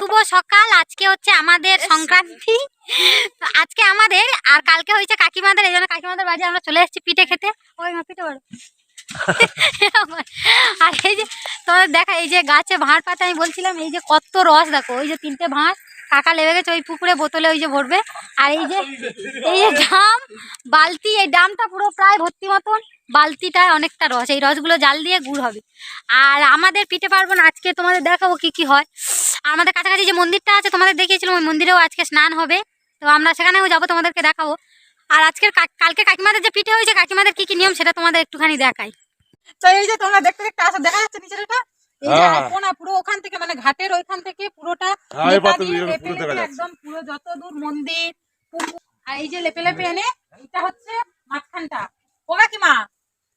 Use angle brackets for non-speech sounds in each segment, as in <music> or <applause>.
শুভ সকাল। আজকে হচ্ছে আমাদের সংক্রান্তি। আজকে আমাদের আর কালকে হয়েছে কাকিমাদের এই জন্য কাকিমাদের বাড়ি আমরা চলে এসেছি পিঠে খেতে। ওই মা পিঠে বলো <laughs> আর এই যে তোমাদের দেখা এই যে গাছে ভাঁড় পাতা আমি বলছিলাম এই যে কত রস দেখো ওই যে তিনটে ভাঁড় কাকা লেবে গেছে ওই পুকুরে বোতলে ওই যে ভরবে। আর এই যে এই যে ডাম বালতি এই ডামটা পুরো প্রায় ভর্তি মতন। বালতিটায় অনেকটা রস এই রসগুলো জাল দিয়ে গুড় হবে। আর আমাদের পিঠে পার্বণ আজকে তোমাদের দেখাবো কি কি হয়। আমাদের কাছাকাছি যে মন্দিরটা আছে তোমাদের দেখিয়েছিলাম ওই মন্দিরেও আজকে স্নান হবে। তো আমরা সেখানেও যাব তোমাদেরকে দেখাবো। আর আজকের কালকে কাকিমাদের যে পিঠে হয়েছে কাকিমাদের কি কি নিয়ম সেটা তোমাদের একটুখানি দেখাই। তো এই যে তোমরা দেখতে দেখতে আসো দেখা যাচ্ছে নিচের এটা এই যে হ্যাঁ। কোনা পুরো ওখান থেকে মানে ঘাটের ওইখান থেকে পুরোটা হ্যাঁ। একদম পুরো যত দূর মন্দির পুকুর, আর এই যে লেপে লেপে এনে এটা হচ্ছে মাঝখানটা। ও কাকিমা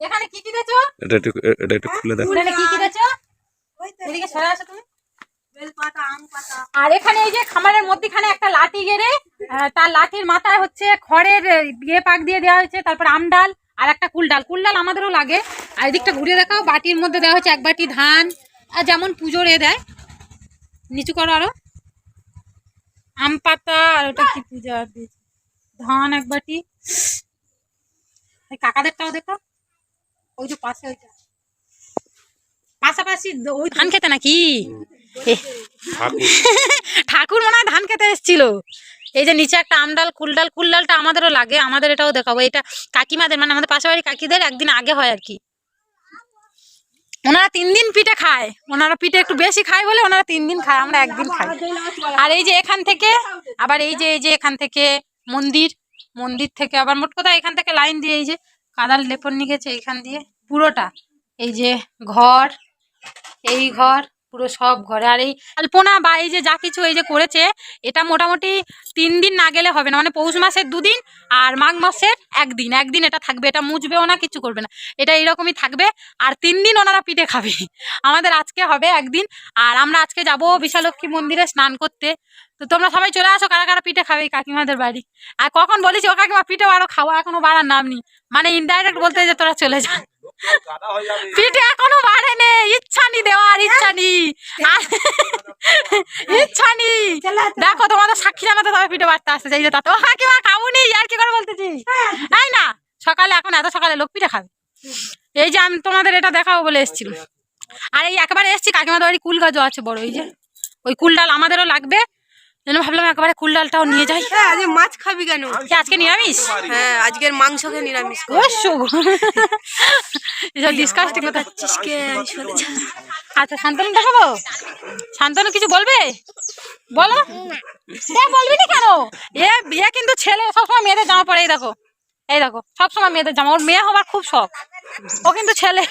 এখানে কি কি দেছো এটা একটু এটা একটু খুলে দেখো। এখানে কি কি দেছো এদিকে সরে আসো তুমি। আর এখানে এই যে খামারের মধ্যখানে একটা লাঠি গেড়ে তার লাঠির মাথায় হচ্ছে খড়ের ইয়ে পাক দিয়ে দেওয়া হয়েছে তারপর আমডাল আর একটা কুলডাল কুলডাল আমাদেরও লাগে। আর এদিকটা ঘুরে দেখাও বাটির মধ্যে দেওয়া হচ্ছে এক বাটি ধান। আর যেমন পুজোর এ দেয়। নিচু করো আরও। আম পাতা আর ওটা কি পূজা দিয়েছে? ধান এক বাটি। এই কাকাদেরটাও দেখো। ওই যে পাশে ওইটা। পাশাপাশি ওই ধান খেতে নাকি? <laughs> ঠাকুর। মনে হয় ধান খেতে এসেছিল। এই যে নিচে একটা আমডাল, কুলডাল, কুলডালটা আমাদেরও লাগে, আমাদের এটাও দেখাবো। এটা কাকিমাদের মানে আমাদের পাশে বাড়ি কাকিদের একদিন আগে হয় আর কি। ওনারা তিন দিন পিঠে খায়। ওনারা পিঠে একটু বেশি খায় বলে ওনারা তিন দিন খায়, আমরা একদিন খাই। আর এই যে এখান থেকে, আবার এই যে এই যে এখান থেকে মন্দির মন্দির থেকে আবার মোট কথা এখান থেকে লাইন দিয়ে এই যে কাদার লেপন নিয়ে গেছে এখান দিয়ে, পুরোটা। এই যে ঘর, এই ঘর পুরো সব ঘরে। আর এই আলপনা বা এই যে যা কিছু এই যে করেছে, এটা মোটামুটি তিন দিন না গেলে হবে না। মানে পৌষ মাসের দুদিন আর মাঘ মাসের একদিন। একদিন এটা থাকবে, এটা মুছবেও না, কিছু করবে না। এটা এইরকমই থাকবে। আর তিন দিন ওনারা পিঠে খাবে। আমাদের আজকে হবে একদিন। আর আমরা আজকে যাব বিশালক্ষী মন্দিরে স্নান করতে। তো তোমরা সবাই চলে আসো, কারা কারা পিঠে খাবে কাকিমাদের বাড়ি। আর কখন বলেছি, ও কাকিমা পিঠে আরও খাওয়া, এখনও বাড়ার নাম নেই। মানে ইনডাইরেক্ট বলতে যে তোরা চলে যা। পিঠে এখনও বাড়েনি ইচ্ছা নি দেওয়ার ইচ্ছা নি ইচ্ছা নি দেখো তোমাদের সাক্ষী জানাতে তবে পিঠে বাড়তে আসতে চাই যে তা তো। কাকিমা খাবুনি? আর কি করে বলতেছি? তাই না? সকালে এখন এত সকালে লোক পিঠে খাবে। এই যে আমি তোমাদের এটা দেখাবো বলে এসেছিল। আর এই একেবারে এসছি কাকিমাদের বাড়ি কুল গাছও আছে বড় ওই যে। ওই কুল ডাল আমাদেরও লাগবে জন্য ভাবলাম একেবারে কুল ডালটাও নিয়ে যাই। হ্যাঁ আজকে মাছ খাবি কেন? কি আজকে নিরামিষ? হ্যাঁ আজকের মাংস খেয়ে নিরামিষ এসব ডিসকাস্টিং কথা। আচ্ছা শান্তনু দেখাবো? শান্তনু কিছু বলবে? বলো। এ বলবি না কেন? এ বিয়ে কিন্তু ছেলে সবসময় মেয়েদের জামা পরে এই দেখো। এই দেখো সবসময় মেয়েদের জামা। ওর মেয়ে হবার খুব শখ। ও কিন্তু ছেলে।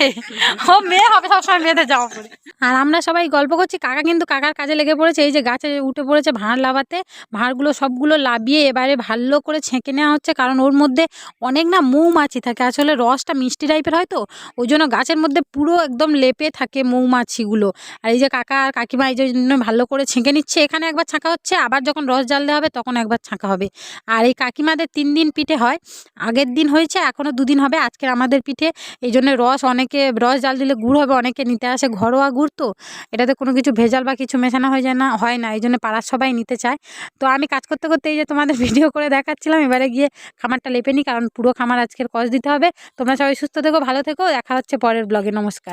ও মেয়ে হবে, সবসময় মেয়েদের জামা পরে। আর আমরা সবাই গল্প করছি, কাকা কিন্তু কাকার কাজে লেগে পড়েছে, এই যে গাছে উঠে পড়েছে ভাঁড় লাভাতে, ভাঁড়গুলো সবগুলো লাভিয়ে এবারে ভালো করে ছেঁকে নেওয়া হচ্ছে, কারণ ওর মধ্যে অনেক না মৌমাছি থাকে, আসলে রসটা মিষ্টি টাইপের হয় তো, ওই জন্য গাছের মধ্যে পুরো একদম লেপে থাকে মৌমাছিগুলো। আর এই যে কাকা আর কাকিমা এই জন্য ভালো করে ছেঁকে নিচ্ছে, এখানে একবার ছাঁকা হচ্ছে, আবার যখন রস জ্বাল দেওয়া হবে তখন একবার ছাঁকা হবে। আর এই কাকিমাদের তিন দিন পিঠে হয়, আগের দিন হয়েছে এখনও দুদিন হবে, আজকের আমাদের পিঠে এই জন্য রস অনেকে, রস জাল দিলে গুড় হবে, অনেকে নিতে আসে ঘরোয়া গুড় তো। এটাতে কোনো কিছু ভেজাল বা কিছু মেশানো হয়ে যায় না, হয় না এই জন্য পাড়ার সবাই নিতে চায়। তো আমি কাজ করতে করতে এই যে তোমাদের <laughs> ভিডিও করে দেখাচ্ছিলাম, এবারে গিয়ে খামারটা লেপে নিই কারণ পুরো খামার আজকের কষ দিতে হবে। তোমরা সবাই সুস্থ থেকো, ভালো থেকো, দেখা হচ্ছে পরের ব্লগে, নমস্কার।